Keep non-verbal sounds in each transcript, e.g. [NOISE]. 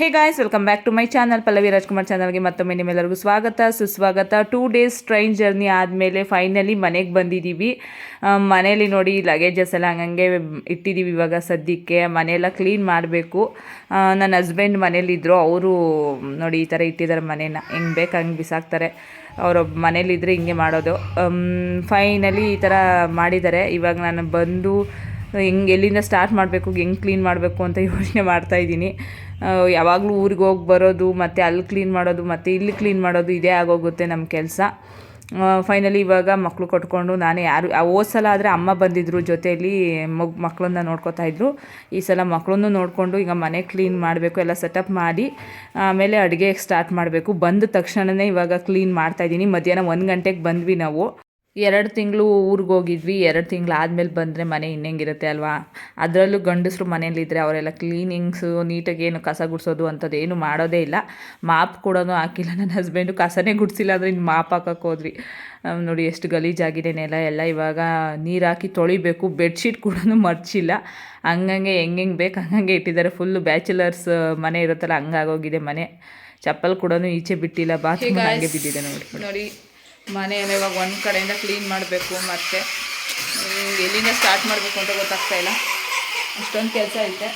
Hey guys welcome back to my channel Pallavi Rajkumar ಚಾನಲ್ಗೆ ಮತ್ತೊಮ್ಮೆ ನಿಮ್ಮೆಲ್ಲರಿಗೂ ಸ್ವಾಗತ. ಸುಸ್ವಾಗತ. ಟೂ ಡೇಸ್ ಟ್ರೈನ್ ಜರ್ನಿ ಆದಮೇಲೆ ಫೈನಲಿ ಮನೆಗೆ ಬಂದಿದ್ದೀವಿ ಮನೇಲಿ ನೋಡಿ ಲಗೇಜಸ್ ಎಲ್ಲ ಹಂಗಂಗೆ ಇಟ್ಟಿದ್ದೀವಿ ಇವಾಗ ಸದ್ಯಕ್ಕೆ. ಮನೆಯೆಲ್ಲ ಕ್ಲೀನ್ ಮಾಡಬೇಕು. ನನ್ನ ಹಸ್ಬೆಂಡ್ ಮನೇಲಿದ್ದರು ಅವರು ನೋಡಿ ಈ ಥರ ಇಟ್ಟಿದ್ದಾರೆ ಮನೇನ. ಹೆಂಗೆ ಬೇಕು ಹಂಗೆ ಬಿಸಾಕ್ತಾರೆ. ಅವರು ಮನೇಲಿದ್ದರೆ ಹಿಂಗೆ ಮಾಡೋದು. ಫೈನಲಿ ಈ ಥರ ಮಾಡಿದ್ದಾರೆ. ಇವಾಗ ನಾನು ಬಂದು ಹೆಂಗೆ ಎಲ್ಲಿಂದ ಸ್ಟಾರ್ಟ್ ಮಾಡಬೇಕು, ಹೆಂಗೆ ಕ್ಲೀನ್ ಮಾಡಬೇಕು ಅಂತ ಯೋಚನೆ ಮಾಡ್ತಾಯಿದ್ದೀನಿ ಯಾವಾಗಲೂ ಊರಿಗೆ ಹೋಗಿ ಬರೋದು, ಮತ್ತು ಅಲ್ಲಿ ಕ್ಲೀನ್ ಮಾಡೋದು, ಮತ್ತು ಇಲ್ಲಿ ಕ್ಲೀನ್ ಮಾಡೋದು ಇದೇ ಆಗೋಗುತ್ತೆ ನಮ್ಮ ಕೆಲಸ. ಫೈನಲಿ ಇವಾಗ ಮಕ್ಕಳು ಕೊಟ್ಕೊಂಡು ನಾನು ಯಾರು ಹೋದ್ ಸಲ ಆದರೆ ಅಮ್ಮ ಬಂದಿದ್ದರು ಜೊತೆಯಲ್ಲಿ ಮಗ್ ಮಕ್ಕಳನ್ನ ನೋಡ್ಕೊತಾ ಇದ್ರು. ಈ ಸಲ ಮಕ್ಕಳನ್ನು ನೋಡಿಕೊಂಡು ಈಗ ಮನೆ ಕ್ಲೀನ್ ಮಾಡಬೇಕು, ಎಲ್ಲ ಸೆಟಪ್ ಮಾಡಿ, ಆಮೇಲೆ ಅಡುಗೆ ಸ್ಟಾರ್ಟ್ ಮಾಡಬೇಕು. ಬಂದ ತಕ್ಷಣವೇ ಇವಾಗ ಕ್ಲೀನ್ ಮಾಡ್ತಾಯಿದ್ದೀನಿ ಮಧ್ಯಾಹ್ನ ಒಂದು ಗಂಟೆಗೆ ಬಂದ್ವಿ ನಾವು. ಎರಡು ತಿಂಗಳು ಊರಿಗೆ ಹೋಗಿದ್ವಿ ಎರಡು ತಿಂಗಳು ಆದಮೇಲೆ ಬಂದರೆ ಮನೆ ಇನ್ನೆಂಗಿರುತ್ತೆ ಅಲ್ವಾ? ಅದರಲ್ಲೂ ಗಂಡಸರು ಮನೇಲಿದ್ದರೆ ಅವರೆಲ್ಲ ಕ್ಲೀನಿಂಗ್ಸು ನೀಟಾಗಿ ಏನು ಕಸ ಗುಡಿಸೋದು ಅಂಥದ್ದು ಏನು ಮಾಡೋದೇ ಇಲ್ಲ. ಮಾಪ್ ಕೂಡ ಹಾಕಿಲ್ಲ ನನ್ನ ಹಸ್ಬೆಂಡು ಕಸನೇ ಗುಡಿಸಿಲ್ಲ ಅಂದರೆ ಇನ್ನು ಮಾಪ್ ಹಾಕಕ್ಕೆ ಹೋದ್ವಿ. ನೋಡಿ ಎಷ್ಟು ಗಲೀಜಾಗಿದೆ ನೆಲ ಎಲ್ಲ. ಇವಾಗ ನೀರು ಹಾಕಿ ತೊಳಿಬೇಕು ಬೆಡ್ಶೀಟ್ ಕೂಡ ಮರ್ಚಿಲ್ಲ. ಹಂಗಂಗೆ ಹೆಂಗೆ ಬೇಕು ಹಂಗಂಗೆ ಇಟ್ಟಿದ್ದಾರೆ ಫುಲ್ಲು ಬ್ಯಾಚುಲರ್ಸ್ ಮನೆ ಇರುತ್ತಲ್ಲ ಹಂಗಾಗೋಗಿದೆ ಮನೆ. ಚಪ್ಪಲ್ ಕೂಡ ಈಚೆ ಬಿಟ್ಟಿಲ್ಲ ಬಾತ್ರೂಮ್ ಹಂಗೆ ಬಿದ್ದಿದೆ ನೋಡಿ. ನೋಡಿ ಮನೆಯೆಲ್ಲ ಇವಾಗ ಒಂದು ಕಡೆಯಿಂದ ಕ್ಲೀನ್ ಮಾಡಬೇಕು ಮತ್ತು. ಎಲ್ಲಿಂದ ಸ್ಟಾರ್ಟ್ ಮಾಡಬೇಕು ಅಂತ ಗೊತ್ತಾಗ್ತಾ ಇಲ್ಲ. ಅಷ್ಟೊಂದು ಕೆಲಸ ಐತೆ.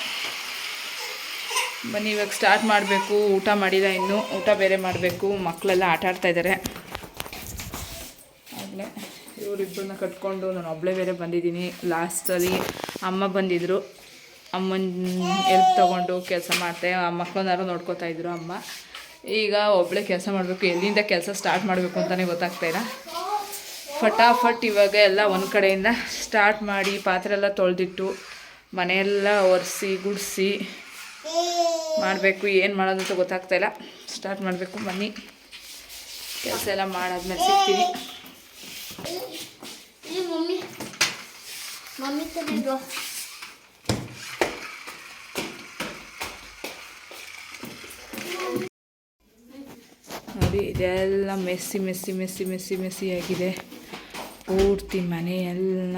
ಬನ್ನಿ, ಇವಾಗ ಸ್ಟಾರ್ಟ್ ಮಾಡಬೇಕು, ಊಟ ಮಾಡಿಲ್ಲ ಇನ್ನೂ. ಊಟ ಬೇರೆ ಮಾಡಬೇಕು. ಮಕ್ಕಳೆಲ್ಲ ಆಟ ಆಡ್ತಾ ಇದ್ದಾರೆ ಆಗಲೇ ಇವರಿಬ್ಬರನ್ನ ಕಟ್ಕೊಂಡು ನಾನು ಒಬ್ಬಳೇ ಬೇರೆ ಬಂದಿದ್ದೀನಿ. ಲಾಸ್ಟಲ್ಲಿ ಅಮ್ಮ ಬಂದಿದ್ದರು ಅಮ್ಮನ ಎಲ್ಪ್ ತೊಗೊಂಡು ಕೆಲಸ ಮಾಡ್ತೆ. ಆ ಮಕ್ಕಳನ್ನಾರು ನೋಡ್ಕೋತಾ ಇದ್ರು ಅಮ್ಮ. ಈಗ ಒಬ್ಬಳೇ ಕೆಲಸ ಮಾಡಬೇಕು, ಎಲ್ಲಿಂದ ಕೆಲಸ ಸ್ಟಾರ್ಟ್ ಮಾಡಬೇಕು ಅಂತಲೇ ಗೊತ್ತಾಗ್ತಾಯಿಲ್ಲ ಫಟಾಫಟ್ ಇವಾಗ ಎಲ್ಲ ಒಂದು ಕಡೆಯಿಂದ ಸ್ಟಾರ್ಟ್ ಮಾಡಿ ಪಾತ್ರೆ ಎಲ್ಲ ತೊಳೆದಿಟ್ಟು, ಮನೆಯೆಲ್ಲ ಒರೆಸಿ, ಗುಡಿಸಿ ಮಾಡಬೇಕು, ಏನು ಮಾಡೋದು ಅಂತ ಗೊತ್ತಾಗ್ತಾಯಿಲ್ಲ ಸ್ಟಾರ್ಟ್ ಮಾಡಬೇಕು, ಬನ್ನಿ. ಕೆಲಸ ಎಲ್ಲ ಮಾಡಾದ್ಮೇಲೆ ಸಿಗ್ತೀನಿ. ಮಮ್ಮಿ. ಮಮ್ಮಿ ಎಲ್ಲ messy messy messy messy messy ಆಗಿದೆ. ಪೂರ್ತಿ ಮನೆ ಮನೆಯೆಲ್ಲ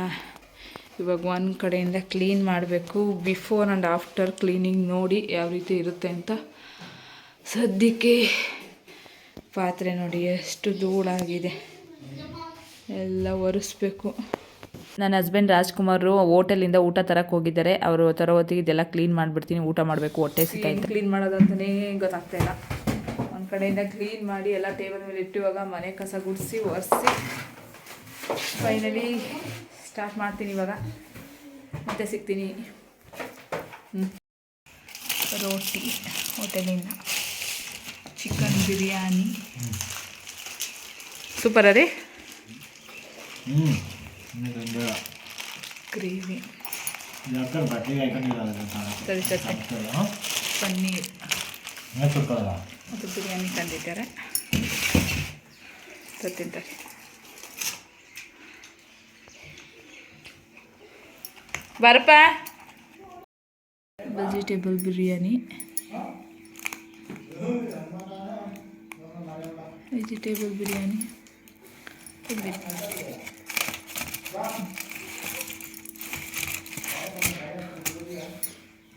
ಇವಾಗ ಒಂದು ಕಡೆಯಿಂದ ಕ್ಲೀನ್ ಮಾಡಬೇಕು. ಬಿಫೋರ್ ಆ್ಯಂಡ್ ಆಫ್ಟರ್ ಕ್ಲೀನಿಂಗ್ ನೋಡಿ ಯಾವ ರೀತಿ ಇರುತ್ತೆ ಅಂತ. ಸದ್ಯಕ್ಕೆ ಪಾತ್ರೆ ನೋಡಿ ಎಷ್ಟು ಧೂಳಾಗಿದೆ. ಎಲ್ಲ ಒರೆಸ್ಬೇಕು. ನನ್ನ ಹಸ್ಬೆಂಡ್ ರಾಜ್ಕುಮಾರು ಹೋಟೆಲಿಂದ ಊಟ ತರಕ್ಕೆ ಹೋಗಿದ್ದಾರೆ. ಅವರು ತರೋ ಹೊತ್ತಿಗೆ ಇದೆಲ್ಲ ಕ್ಲೀನ್ ಮಾಡಿಬಿಡ್ತೀನಿ ಊಟ ಮಾಡಬೇಕು ಹೊಟ್ಟೆ ಸಿಗ್ತಾ ಕ್ಲೀನ್ ಮಾಡೋದಂತಲೇ ಗೊತ್ತಾಗ್ತಾ ಇಲ್ಲ. ಕಡೆಯಿಂದ ಕ್ಲೀನ್ ಮಾಡಿ ಎಲ್ಲ ಟೇಬಲ್ ಮೇಲೆ ಇಟ್ಟಿವಾಗ ಮನೆ ಕಸ ಗುಡಿಸಿ ಒರೆಸಿ. ಫೈನಲಿ ಸ್ಟಾರ್ಟ್ ಮಾಡ್ತೀನಿ ಇವಾಗ. ಮತ್ತೆ ಸಿಗ್ತೀನಿ. ರೋಟಿ ಹೋಟೆಲಿಂದ. ಚಿಕನ್ ಬಿರಿಯಾನಿ. ಸೂಪರ್ ಅದೇ? ಗ್ರೇವಿ. ಸರಿ ಸರಿ. ಪನ್ನೀರ್. ಸುಟ್ಕೊಳ್ಳಲ್ಲ ಮತ್ತು ಬಿರಿಯಾನಿ ತಂದಿದ್ದಾರೆ ತಿಂತಾರೆ ಬರಪ್ಪ ವೆಜಿಟೇಬಲ್ ಬಿರಿಯಾನಿ ವೆಜಿಟೇಬಲ್ ಬಿರಿಯಾನಿ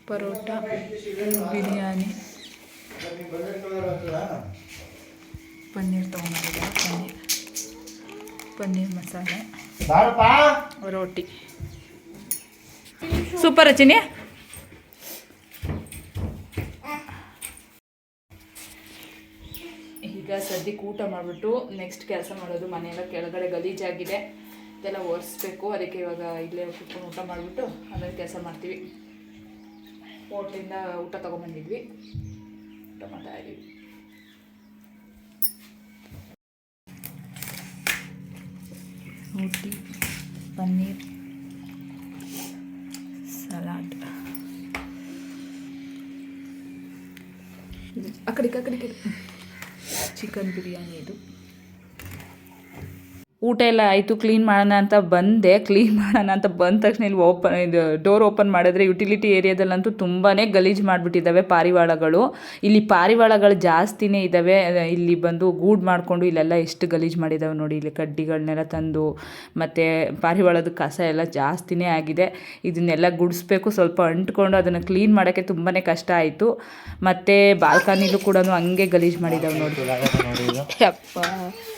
ಪರೋಟ ಬಿರಿಯಾನಿ ಪನ್ನೀರ್ ತೊಗೊಂಡಿದ್ದಾರೆ ಪನ್ನೀರ್. ಪನ್ನೀರ್ ಮಸಾಲೆ. ರೋಟಿ ಸೂಪರ್ ರಚಿನಿ. ಈಗ ಸದ್ಯಕ್ಕೆ ಊಟ ಮಾಡಿಬಿಟ್ಟು ನೆಕ್ಸ್ಟ್ ಕೆಲಸ ಮಾಡೋದು ಮನೆಯೆಲ್ಲ ಕೆಳಗಡೆ ಗಲೀಜಾಗಿದೆ ಇದೆಲ್ಲ ಒರೆಸ್ಬೇಕು. ಅದಕ್ಕೆ ಇವಾಗ ಇಲ್ಲೇ ಕುತ್ಕೊಂಡು ಊಟ ಮಾಡಿಬಿಟ್ಟು ಆಮೇಲೆ ಕೆಲಸ ಮಾಡ್ತೀವಿ. ಹೋಟ್ಲಿಂದ ಊಟ ತೊಗೊಂಬಂದಿದ್ವಿ. ಊಟ ಮಾಡ್ತಾ ಇದೀವಿ ರೋಟಿ ಪನ್ನೀರ್ ಸಲಾಡ್ ಇದು ಆ ಕಡೆ ಈ ಕಡೆ ಈ ಕಡೆ ಚಿಕನ್ ಬಿರಿಯಾನಿ ಇದು ಊಟ ಎಲ್ಲ ಆಯಿತು ಕ್ಲೀನ್ ಮಾಡೋಣ ಅಂತ ಬಂದೆ. ಕ್ಲೀನ್ ಮಾಡೋಣ ಅಂತ ಬಂದ ತಕ್ಷಣ ಇಲ್ಲಿ ಓಪನ್ ಇದು ಡೋರ್ ಓಪನ್ ಮಾಡಿದ್ರೆ ಯುಟಿಲಿಟಿ ಏರಿಯಾದಲ್ಲಂತೂ ತುಂಬಾ ಗಲೀಜು ಮಾಡಿಬಿಟ್ಟಿದ್ದಾವೆ ಪಾರಿವಾಳಗಳು. ಇಲ್ಲಿ ಪಾರಿವಾಳಗಳು ಜಾಸ್ತಿನೇ ಇದ್ದಾವೆ. ಇಲ್ಲಿ ಬಂದು ಗೂಡು ಮಾಡಿಕೊಂಡು ಇಲ್ಲೆಲ್ಲ ಎಷ್ಟು ಗಲೀಜು ಮಾಡಿದ್ದಾವೆ ನೋಡಿ. ಇಲ್ಲಿ ಕಡ್ಡಿಗಳನ್ನೆಲ್ಲ ತಂದು, ಮತ್ತು ಪಾರಿವಾಳದ ಕಸ ಎಲ್ಲ ಜಾಸ್ತಿನೇ ಆಗಿದೆ. ಇದನ್ನೆಲ್ಲ ಗುಡಿಸ್ಬೇಕು. ಸ್ವಲ್ಪ ಅಂಟ್ಕೊಂಡು ಅದನ್ನು ಕ್ಲೀನ್ ಮಾಡೋಕ್ಕೆ ತುಂಬಾ ಕಷ್ಟ ಆಯಿತು. ಮತ್ತು ಬಾಲ್ಕನಿಲೂ ಕೂಡ ಹಂಗೆ ಗಲೀಜು ಮಾಡಿದ್ದಾವೆ ನೋಡಿ. [LAUGHS]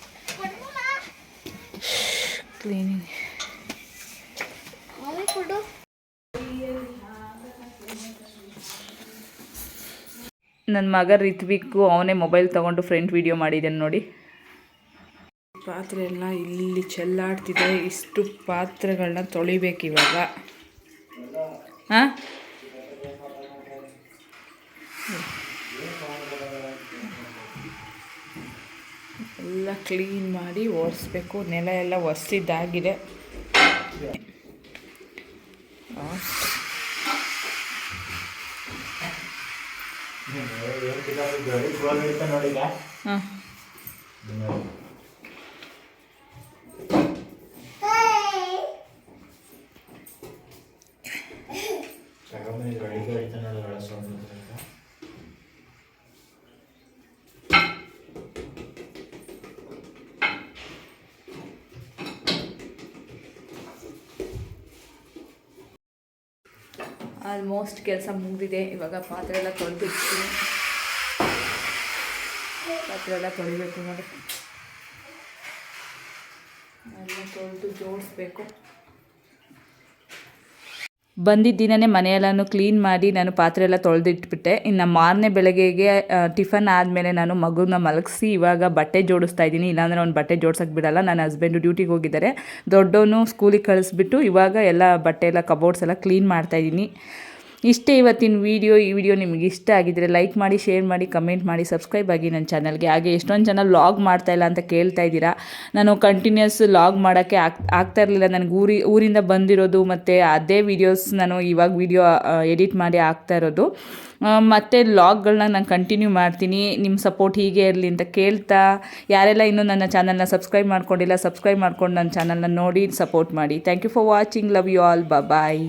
ಕೊಡು ನನ್ನ ಮಗ ರಿತ್ವಿಕ್ಕು ಅವನೇ ಮೊಬೈಲ್ ತೊಗೊಂಡು ಫ್ರೆಂಟ್ ವಿಡಿಯೋ ಮಾಡಿದ್ದಾನೆ ನೋಡಿ. ಪಾತ್ರೆ ಎಲ್ಲ ಇಲ್ಲಿ ಚೆಲ್ಲಾಡ್ತಿದೆ. ಇಷ್ಟು ಪಾತ್ರೆಗಳನ್ನ ತೊಳಿಬೇಕು ಇವಾಗ ಹಾಂ? ಎಲ್ಲ ಕ್ಲೀನ್ ಮಾಡಿ ಒರೆಸ್ಬೇಕು. ನೆಲ ಎಲ್ಲ ಒರೆಸಿದ್ದಾಗಿದೆ. ಹಾಂ. ಆಲ್ಮೋಸ್ಟ್ ಕೆಲಸ ಮುಗಿದಿದೆ. ಇವಾಗ ಪಾತ್ರೆ ಎಲ್ಲ ತೊಳೆದಿರ್ತೀನಿ. ಪಾತ್ರೆ ಎಲ್ಲ ತೊಳಿಬೇಕು ನೋಡಿ. ಎಲ್ಲ ತೊಳೆದು ಜೋಡಿಸ್ಬೇಕು. ಬಂದಿದ್ದ ದಿನನೇ ಮನೆಯೆಲ್ಲನೂ ಕ್ಲೀನ್ ಮಾಡಿ ನಾನು ಪಾತ್ರೆ ಎಲ್ಲ ತೊಳೆದಿಟ್ಬಿಟ್ಟೆ. ಇನ್ನು ಮಾರನೇ ಬೆಳಗ್ಗೆಗೆ ಟಿಫನ್ ಆದಮೇಲೆ ನಾನು ಮಗುನ ಮಲಗಿಸಿ ಇವಾಗ ಬಟ್ಟೆ ಜೋಡಿಸ್ತಾ ಇದ್ದೀನಿ. ಇಲ್ಲಾಂದರೆ ಅವ್ನು ಬಟ್ಟೆ ಜೋಡ್ಸೋಕ್ಕೆ ಬಿಡಲ್ಲ. ನನ್ನ ಹಸ್ಬೆಂಡು ಡ್ಯೂಟಿಗೆ ಹೋಗಿದ್ದಾರೆ. ದೊಡ್ಡವನು ಸ್ಕೂಲಿಗೆ ಕಳಿಸ್ಬಿಟ್ಟು ಇವಾಗ ಎಲ್ಲ ಬಟ್ಟೆ ಎಲ್ಲ ಕಬೋರ್ಡ್ಸ್ ಎಲ್ಲ ಕ್ಲೀನ್ ಮಾಡ್ತಾಯಿದ್ದೀನಿ ಇಷ್ಟೇ ಇವತ್ತಿನ ವಿಡಿಯೋ, ಈ ವಿಡಿಯೋ ನಿಮಗೆ ಇಷ್ಟ ಆಗಿದ್ರೆ ಲೈಕ್ ಮಾಡಿ ಶೇರ್ ಮಾಡಿ ಕಮೆಂಟ್ ಮಾಡಿ ಸಬ್ಸ್ಕ್ರೈಬ್ ಆಗಿ ನನ್ನ ಚಾನಲ್ಗೆ ಹಾಗೆ ಎಷ್ಟೊಂದು ಜನ ಲಾಗ್ ಮಾಡ್ತಾ ಇಲ್ಲ ಅಂತ ಕೇಳ್ತಾ ಇದ್ದೀರಾ. ನಾನು ಕಂಟಿನ್ಯೂಸ್ ಲಾಗ್ ಮಾಡೋಕ್ಕೆ ಆಗ್, ಆಗ್ತಾ ಇರಲಿಲ್ಲ. ನನಗೆ ಊರಿ, ಊರಿಂದ ಬಂದಿರೋದು ಮತ್ತು ಅದೇ ವೀಡಿಯೋಸ್ ನಾನು ಇವಾಗ ವಿಡಿಯೋ ಎಡಿಟ್ ಮಾಡಿ ಆಗ್ತಾ ಇರೋದು. ಮತ್ತು ಮತ್ತೆ ಲಾಗ್ಗಳನ್ನ ನಾನು ಕಂಟಿನ್ಯೂ ಮಾಡ್ತೀನಿ. ನಿಮ್ಮ ಸಪೋರ್ಟ್ ಹೀಗೆ ಇರಲಿ ಅಂತ ಕೇಳ್ತಾ. ಯಾರೆಲ್ಲ ಇನ್ನೂ ನನ್ನ ಚಾನಲ್ನ ಸಬ್ಸ್ಕ್ರೈಬ್ ಮಾಡ್ಕೊಂಡಿಲ್ಲ ಸಬ್ಸ್ಕ್ರೈಬ್ ಮಾಡ್ಕೊಂಡು ನನ್ನ ಚಾನಲ್ನ ನೋಡಿ ಸಪೋರ್ಟ್ ಮಾಡಿ. Thank you for watching love you all bye